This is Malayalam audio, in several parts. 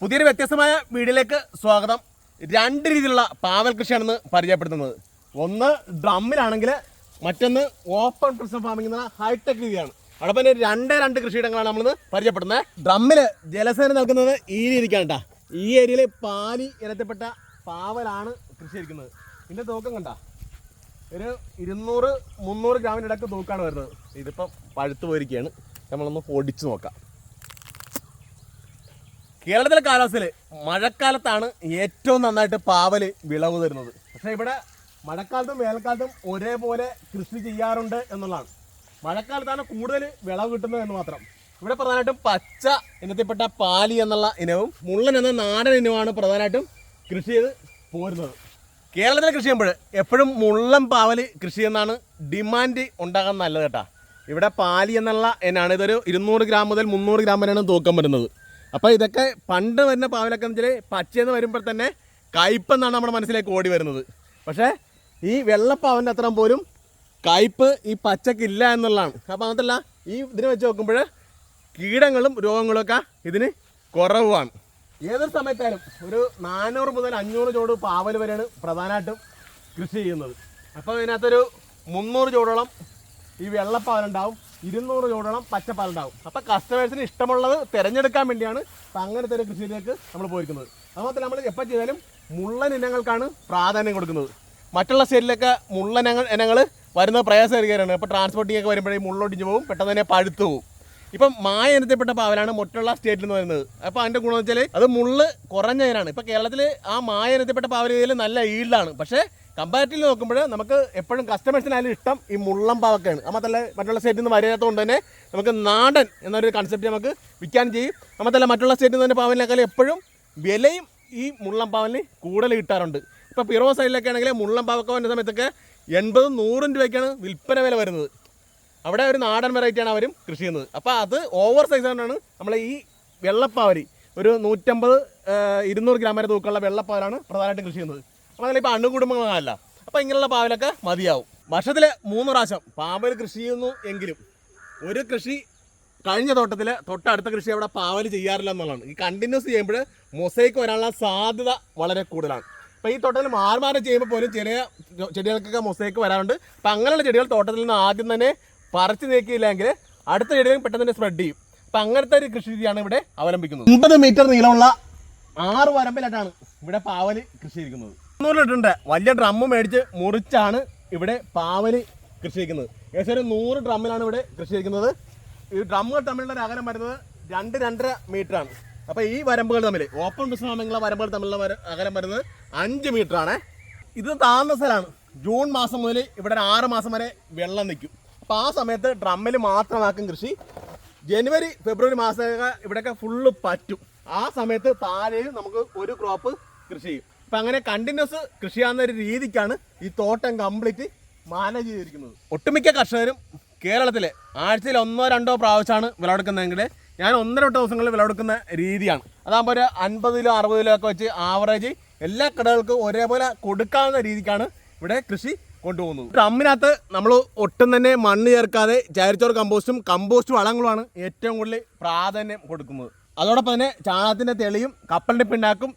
പുതിയൊരു വ്യത്യസ്തമായ വീഡിയോയിലേക്ക് സ്വാഗതം. രണ്ട് രീതിയിലുള്ള പാവൽ കൃഷിയാണെന്ന് പരിചയപ്പെടുത്തുന്നത്. ഒന്ന് ഡ്രമ്മിലാണെങ്കിൽ മറ്റൊന്ന് ഓപ്പൺ പ്രിസം ഫാമിംഗ് എന്ന ഹൈടെക് രീതിയാണ്. അവിടെ പിന്നെ രണ്ട് രണ്ട് കൃഷിയിടങ്ങളാണ് നമ്മളിന്ന് പരിചയപ്പെടുന്നത് ഡ്രമ്മിൽ ജലസേന നൽകുന്നത് ഈ രീതിക്കാണ് കേട്ടോ ഈ ഏരിയയിൽ പാലി ഇനത്തിൽപ്പെട്ട പാവലാണ് കൃഷി ചെയ്തിരിക്കുന്നത്. ഇതിന്റെ തൂക്കം കണ്ട? ഒരു ഇരുന്നൂറ് മുന്നൂറ് ഗ്രാമിന്റെ ഇടയ്ക്ക് തൂക്കാണ് വരുന്നത്. ഇതിപ്പം പഴുത്തു പോയിരിക്കുകയാണ്. നമ്മളൊന്ന് പൊടിച്ച് നോക്കാം. കേരളത്തിലെ കാലാവസ്ഥയിൽ മഴക്കാലത്താണ് ഏറ്റവും നന്നായിട്ട് പാവൽ വിളവ് തരുന്നത്. പക്ഷേ ഇവിടെ മഴക്കാലത്തും വേനൽക്കാലത്തും ഒരേപോലെ കൃഷി ചെയ്യാറുണ്ട് എന്നുള്ളതാണ്. മഴക്കാലത്താണ് കൂടുതൽ വിളവ് കിട്ടുന്നത് എന്ന് മാത്രം. ഇവിടെ പ്രധാനമായിട്ടും പച്ച ഇനത്തിൽപ്പെട്ട പാലി എന്നുള്ള ഇനവും മുള്ളൻ എന്ന നാടൻ ഇനവുമാണ് പ്രധാനമായിട്ടും കൃഷി ചെയ്ത് പോരുന്നത്. കേരളത്തിലെ കൃഷി ചെയ്യുമ്പോൾ എപ്പോഴും മുള്ളൻ പാവൽ കൃഷി ചെയ്യുന്നതാണ് ഡിമാൻഡ് ഉണ്ടാകാൻ നല്ലത് കേട്ടാ. ഇവിടെ പാലി എന്നുള്ള എന്നാണ് ഇതൊരു ഇരുന്നൂറ് ഗ്രാം മുതൽ മുന്നൂറ് ഗ്രാം വരെയാണ് തൂക്കം വരുന്നത്. അപ്പോൾ ഇതൊക്കെ പണ്ട് വരുന്ന പാവലൊക്കെ എന്ന് പച്ചയെന്ന് വരുമ്പോൾ തന്നെ കയ്പെന്നാണ് നമ്മുടെ മനസ്സിലേക്ക് ഓടി വരുന്നത്. പക്ഷേ ഈ വെള്ളപ്പാവന്റെ അത്ര പോലും കയ്പ് ഈ പച്ചക്കില്ല എന്നുള്ളതാണ്. അപ്പോൾ അതല്ല ഈ ഇതിനെ വെച്ച് നോക്കുമ്പോൾ കീടങ്ങളും രോഗങ്ങളും ഒക്കെ ഇതിന് കുറവാണ് ഏതൊരു സമയത്തായാലും ഒരു നാനൂറ് മുതൽ അഞ്ഞൂറ് ചോട് പാവൽ വരെയാണ് പ്രധാനമായിട്ടും കൃഷി ചെയ്യുന്നത്. അപ്പോൾ ഇതിനകത്തൊരു മുന്നൂറ് ചോടോളം ഈ വെള്ളപ്പാലുണ്ടാവും ഇരുന്നൂറ് ജോഡോളം പച്ചപ്പാലുണ്ടാവും. അപ്പോൾ കസ്റ്റമേഴ്സിന് ഇഷ്ടമുള്ളത് തിരഞ്ഞെടുക്കാൻ വേണ്ടിയാണ് അപ്പം അങ്ങനത്തെ ഒരു കൃഷിയിലേക്ക് നമ്മൾ പോയിരിക്കുന്നത്. അതുപോലെ നമ്മൾ എപ്പോൾ ചെയ്താലും മുള്ളൻ ഇനങ്ങൾക്കാണ് പ്രാധാന്യം കൊടുക്കുന്നത്. മറ്റുള്ള സ്റ്റേറ്റിലൊക്കെ മുള്ളൻ ഇനങ്ങൾ വരുന്നത് പ്രയാസമായിരിക്കാനാണ് അപ്പോൾ ട്രാൻസ്പോർട്ടിംഗ് ഒക്കെ വരുമ്പോഴേ മുള്ളൊടിഞ്ഞ് പോകും പെട്ടെന്ന് തന്നെ പഴുത്തു പോകും. ഇപ്പം മായ ഇനത്തിൽപ്പെട്ട പാവലാണ് മറ്റുള്ള സ്റ്റേറ്റിൽ നിന്ന് വരുന്നത്. അപ്പോൾ അതിന്റെ ഗുണം വെച്ചാൽ അത് മുള്ള് കുറഞ്ഞ ഇനാണ് ഇപ്പോൾ കേരളത്തിൽ ആ മായ ഇനത്തിൽപ്പെട്ട പാവൽ നല്ല ഈൽഡാണ് പക്ഷേ കമ്പാരിറ്റീവ് നോക്കുമ്പോൾ നമുക്ക് എപ്പോഴും കസ്റ്റമേഴ്സിനായാലും ഇഷ്ടം ഈ മുള്ളം പാവക്കയാണ് അത് മാത്രമല്ല മറ്റുള്ള സ്റ്റേറ്റിൽ നിന്ന് വരാത്തതുകൊണ്ട് തന്നെ നമുക്ക് നാടൻ എന്നൊരു കൺസെപ്റ്റ് നമുക്ക് വിൽക്കാൻ ചെയ്യും. അത് മാത്രമല്ല മറ്റുള്ള സ്റ്റേറ്റിൽ നിന്ന് തന്നെ പാവലിനേക്കാൾ എപ്പോഴും വിലയും ഈ മുള്ളം പാവലിന് കൂടുതൽ കിട്ടാറുണ്ട്. ഇപ്പോൾ പിറവ സൈഡിലൊക്കെ ആണെങ്കിൽ മുള്ളം പാവക്ക വരുന്ന സമയത്തൊക്കെ എൺപതും നൂറും രൂപയ്ക്കാണ് വിൽപ്പന വില വരുന്നത്. അവിടെ ഒരു നാടൻ വെറൈറ്റിയാണ് അവരും കൃഷി ചെയ്യുന്നത്. അപ്പോൾ അത് ഓവർ സൈസ് കൊണ്ടാണ് നമ്മൾ ഈ വെള്ളപ്പാവരി ഒരു നൂറ്റമ്പത് ഇരുന്നൂറ് ഗ്രാം വരെ തൂക്കമുള്ള വെള്ളപ്പാവലാണ് പ്രധാനമായിട്ടും കൃഷി ചെയ്യുന്നത്. അതിൽ ഇപ്പോൾ അണുകുടുംബങ്ങളല്ല അപ്പോൾ ഇങ്ങനെയുള്ള പാവലൊക്കെ മതിയാവും. വർഷത്തിൽ മൂന്ന് പ്രാവശ്യം പാവൽ കൃഷി ചെയ്യുന്നു എങ്കിലും ഒരു കൃഷി കഴിഞ്ഞ തോട്ടത്തിൽ തൊട്ടടുത്ത കൃഷി അവിടെ പാവൽ ചെയ്യാറില്ല എന്നുള്ളതാണ്. ഈ കണ്ടിന്യൂസ് ചെയ്യുമ്പോൾ മൊസൈക്ക് വരാനുള്ള സാധ്യത വളരെ കൂടുതലാണ്. അപ്പോൾ ഈ തോട്ടത്തിൽ മാറി മാറി ചെയ്യുമ്പോൾ പോലും ചെറിയ ചെടികൾക്കൊക്കെ മൊസൈക്ക് വരാറുണ്ട്. അപ്പം അങ്ങനെയുള്ള ചെടികൾ തോട്ടത്തിൽ നിന്ന് ആദ്യം തന്നെ പറിച്ചു നീക്കിയില്ലെങ്കിൽ അടുത്ത ചെടികളും പെട്ടെന്ന് തന്നെ സ്പ്രെഡ് ചെയ്യും. അപ്പം അങ്ങനത്തെ ഒരു കൃഷി രീതിയാണ് ഇവിടെ അവലംബിക്കുന്നത്. അമ്പത് മീറ്റർ നീളമുള്ള ആറ് വരമ്പിലായിട്ടാണ് ഇവിടെ പാവൽ കൃഷി ചെയ്തിരിക്കുന്നത്. ലിറ്ററിന്റെ വലിയ ഡ്രമ്മ് മേടിച്ച് മുറിച്ചാണ് ഇവിടെ പാവൽ കൃഷി ചെയ്യുന്നത് ഏകദേശം ഒരു നൂറ് ഡ്രമ്മിലാണ് ഇവിടെ കൃഷി ചെയ്യുന്നത് ഈ ഡ്രമ്മുകൾ തമ്മിലുള്ള അകലം വരുന്നത് രണ്ട് രണ്ടര മീറ്റർ ആണ് അപ്പോൾ ഈ വരമ്പുകൾ തമ്മിൽ ഓപ്പൺ ബിസിനസ് വരമ്പുകൾ തമ്മിലുള്ള അകലം വരുന്നത് അഞ്ച് ആണ് ഇത് താഴ്ന്ന സ്ഥലമാണ്. ജൂൺ മാസം മുതൽ ഇവിടെ ആറ് മാസം വരെ വെള്ളം നിൽക്കും. അപ്പോൾ ആ സമയത്ത് ഡ്രമ്മിൽ മാത്രമാക്കും കൃഷി. ജനുവരി ഫെബ്രുവരി മാസമൊക്കെ ഇവിടെയൊക്കെ ഫുള്ള് പറ്റും. ആ സമയത്ത് താഴെയും നമുക്ക് ഒരു ക്രോപ്പ് കൃഷി ചെയ്യും. അപ്പം അങ്ങനെ കണ്ടിന്യൂസ് കൃഷി ഒരു രീതിക്കാണ് ഈ തോട്ടം കംപ്ലീറ്റ് മാനേജ് ചെയ്തിരിക്കുന്നത്. ഒട്ടുമിക്ക കർഷകരും കേരളത്തിലെ ആഴ്ചയിൽ ഒന്നോ രണ്ടോ പ്രാവശ്യമാണ് വിളവെടുക്കുന്നതെങ്കിൽ ഞാൻ ഒന്നര എട്ട് ദിവസങ്ങളിൽ വിളവെടുക്കുന്ന രീതിയാണ്. അതാകുമ്പോൾ ഒരു അൻപത് കിലോ അറുപത് കിലോ ഒക്കെ വെച്ച് ആവറേജ് എല്ലാ കടകൾക്കും ഒരേപോലെ കൊടുക്കാവുന്ന രീതിക്കാണ് ഇവിടെ കൃഷി കൊണ്ടുപോകുന്നത്. ഡ്രമ്മിനകത്ത് നമ്മൾ ഒട്ടും തന്നെ മണ്ണ് ചേർക്കാതെ ചാരിച്ചോറ് കമ്പോസ്റ്റും കമ്പോസ്റ്റ് വളങ്ങളുമാണ് ഏറ്റവും കൂടുതൽ പ്രാധാന്യം കൊടുക്കുന്നത്. അതോടൊപ്പം തന്നെ ചാണകത്തിന്റെ തെളിയും കപ്പലിന്റെ പിണ്ണാക്കും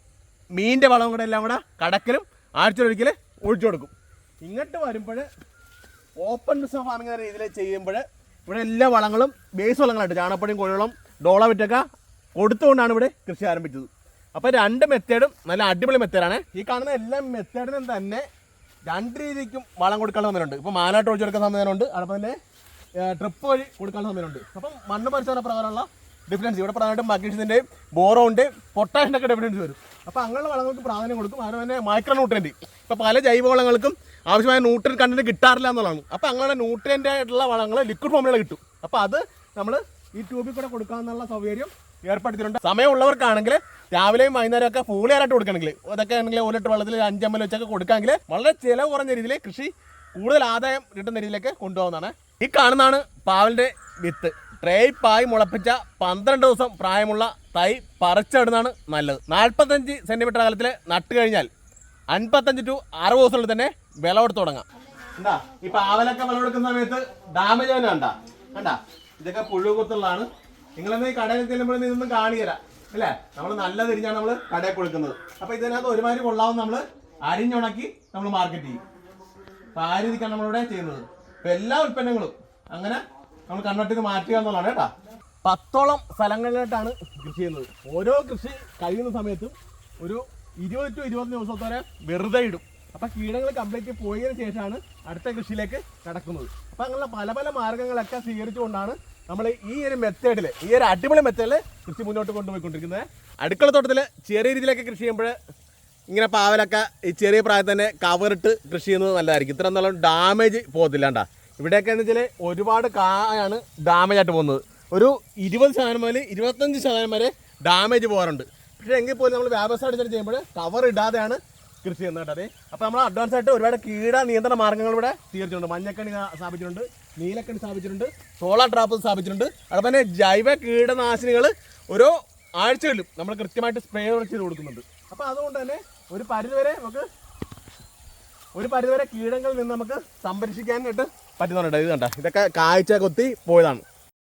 മീനിന്റെ വളവും കൂടെ എല്ലാം കൂടെ കടക്കലും ആഴ്ചയിലൊരിക്കൽ ഒഴിച്ചു കൊടുക്കും. ഇങ്ങോട്ട് വരുമ്പോൾ ഓപ്പൺ ബിസിനസ് ഫാമിംഗ് എന്ന രീതിയിൽ ചെയ്യുമ്പോൾ ഇവിടെ എല്ലാ വളങ്ങളും ബേസ് വളങ്ങളായിട്ട് ചാണകപ്പൊടിയും കോഴിവളം ഡോളമിറ്റൊക്കെ കൊടുത്തുകൊണ്ടാണ് ഇവിടെ കൃഷി ആരംഭിച്ചത്. അപ്പോൾ രണ്ട് മെത്തേഡും നല്ല അടിപൊളി മെത്തേഡാണ് ഈ കാണുന്ന എല്ലാ മെത്തേഡിനും തന്നെ രണ്ട് രീതിക്കും വളം കൊടുക്കാനുള്ള സമയമുണ്ട്. ഇപ്പോൾ മാനാട്ട് ഒഴിച്ചു കൊടുക്കുന്ന സമയമുണ്ട്. അതോടൊപ്പം തന്നെ ട്രിപ്പ് വഴി കൊടുക്കാനുള്ള സമയമുണ്ട്. അപ്പം മണ്ണ് പരിശോധന പ്രകാരമുള്ള ഡിഫറൻസ് ഇവിടെ പ്രധാനമായിട്ടും മഗ്നീഷ്യത്തിന്റെയും ബോറോണ്ട് പൊട്ടാഷിന്റെ ഒക്കെ ഡിഫറൻസ് വരും. അപ്പോൾ അങ്ങനെയുള്ള വളങ്ങൾക്ക് പ്രാധാന്യം കൊടുക്കും. അതുപോലെ തന്നെ മൈക്രോ ന്യൂട്രിയന്റ് ഇപ്പോൾ പല ജൈവ വളങ്ങൾക്കും ആവശ്യമായ ന്യൂട്രിയൻ കണ്ടന്റ് കിട്ടാറില്ല എന്നുള്ളതാണ്. അപ്പോൾ അങ്ങനെ ന്യൂട്രിയന്റ് ആയിട്ടുള്ള വളങ്ങൾ ലിക്വിഡ് ഫോമിലുള്ള കിട്ടും. അപ്പോൾ അത് നമ്മൾ ഈ ട്യൂബിൽ കൂടെ കൊടുക്കാമെന്നുള്ള സൗകര്യം ഏർപ്പെടുത്തിയിട്ടുണ്ട്. സമയമുള്ളവർക്കാണെങ്കിൽ രാവിലെയും വൈകുന്നേരം ഒക്കെ ഫൂളിയായിട്ട് കൊടുക്കണമെങ്കിൽ അതൊക്കെ ആണെങ്കിൽ ഒരു വെള്ളത്തിൽ അഞ്ചമ്പൽ വെച്ചൊക്കെ കൊടുക്കാമെങ്കിൽ വളരെ ചിലവ് കുറഞ്ഞ രീതിയിൽ കൃഷി കൂടുതൽ ആദായം കിട്ടുന്ന രീതിയിലേക്ക് കൊണ്ടുപോകുന്നതാണ്. ഈ കാണുന്നതാണ് പാവലിന്റെ വിത്ത്. ട്രേപ്പായി മുളപ്പിച്ച പന്ത്രണ്ട് ദിവസം പ്രായമുള്ള തൈ പറിച്ചിടുന്നതാണ് നല്ലത്. നാൽപ്പത്തഞ്ച് സെന്റിമീറ്റർ അകലത്തിൽ നട്ട് കഴിഞ്ഞാൽ അൻപത്തഞ്ച് ടു അറുപത് ദിവസത്തിൽ തന്നെ വിളവെടുത്ത് തുടങ്ങാം. എന്താ ഇപ്പൊ പാവലൊക്കെ വിളവെടുക്കുന്ന സമയത്ത് ഡാമേജ് തന്നെ ഉണ്ടാ കണ്ടാ? ഇതൊക്കെ പുഴു കുത്തുള്ളതാണ് നിങ്ങളെന്നാ ഈ കടയിൽ ചെല്ലുമ്പോൾ ഇതൊന്നും കാണിയല്ല അല്ലേ? നമ്മൾ നല്ല തിരിഞ്ഞാണ് നമ്മൾ കടയിൽ കൊടുക്കുന്നത്. അപ്പൊ ഇതിനകത്ത് ഒരുമാതിരി കൊള്ളാവും നമ്മൾ അരിഞ്ഞുണക്കി നമ്മൾ മാർക്കറ്റ് ചെയ്യും. അപ്പൊ ആ രീതിക്കാണ് നമ്മളിവിടെ ചെയ്യുന്നത്. അപ്പൊ എല്ലാ ഉൽപ്പന്നങ്ങളും അങ്ങനെ നമ്മൾ കൺവെർട്ട് ചെയ്ത് മാറ്റുക എന്നുള്ളതാണ് കേട്ടാ. പത്തോളം സ്ഥലങ്ങളിലായിട്ടാണ് കൃഷി ചെയ്യുന്നത്. ഓരോ കൃഷി കഴിയുന്ന സമയത്തും ഒരു ഇരുപത് ടു ഇരുപത് ദിവസത്തോടെ വെറുതെ ഇടും. അപ്പൊ കീടങ്ങൾ കംപ്ലീറ്റ് പോയതിനു ശേഷമാണ് അടുത്ത കൃഷിയിലേക്ക് കടക്കുന്നത്. അപ്പൊ അങ്ങനെയുള്ള പല പല മാർഗങ്ങളൊക്കെ സ്വീകരിച്ചുകൊണ്ടാണ് നമ്മൾ ഈ ഒരു മെത്തേഡിൽ ഈ ഒരു അടിപൊളി മെത്തേഡിൽ കൃഷി മുന്നോട്ട് കൊണ്ടുപോയിക്കൊണ്ടിരിക്കുന്നത്. അടുക്കള തോട്ടത്തിൽ ചെറിയ രീതിയിലൊക്കെ കൃഷി ചെയ്യുമ്പോൾ ഇങ്ങനെ പാവലൊക്കെ ഈ ചെറിയ പ്രായത്തിൽ തന്നെ കവറിട്ട് കൃഷി ചെയ്യുന്നത് നല്ലതായിരിക്കും. ഇത്ര നല്ല ഡാമേജ് പോകത്തില്ലാണ്ടാ ഇവിടെയൊക്കെ എന്ന് വെച്ചാൽ ഒരുപാട് കായാണ് ഡാമേജ് ആയിട്ട് പോകുന്നത്. ഒരു ഇരുപത് ശതമാനം മുതൽ ഇരുപത്തഞ്ച് ശതമാനം വരെ ഡാമേജ് പോകാറുണ്ട്. പക്ഷേ എങ്കിൽ പോലും നമ്മൾ വ്യാപസായിട്ട് ചെയ്യുമ്പോൾ കവർ ഇടാതെയാണ് കൃഷി ചെയ്യുന്നത് അതെ അപ്പോൾ നമ്മൾ അഡ്വാൻസ് ആയിട്ട് ഒരുപാട് കീട നിയന്ത്രണ മാർഗങ്ങൾ ഇവിടെ തീർച്ചയായിട്ടുണ്ട് മഞ്ഞക്കണി സ്ഥാ- സ്ഥാപിച്ചിട്ടുണ്ട് നീലക്കണി സ്ഥാപിച്ചിട്ടുണ്ട് സോളാർ ട്രാപ്പ് സ്ഥാപിച്ചിട്ടുണ്ട്. അതുപോലെ തന്നെ ജൈവ കീടനാശിനികൾ ഓരോ ആഴ്ചകളിലും നമ്മൾ കൃത്യമായിട്ട് സ്പ്രേ ചെയ്ത് കൊടുക്കുന്നുണ്ട്. അപ്പോൾ അതുകൊണ്ട് തന്നെ ഒരു പരിധിവരെ നമുക്ക് ഒരു പരിധിവരെ കീടങ്ങളിൽ നിന്ന് നമുക്ക് സംരക്ഷിക്കാനായിട്ട് പറ്റുന്നുണ്ട്. ഇത് കണ്ട? ഇതൊക്കെ കാഴ്ച കൊത്തി പോയതാണ്.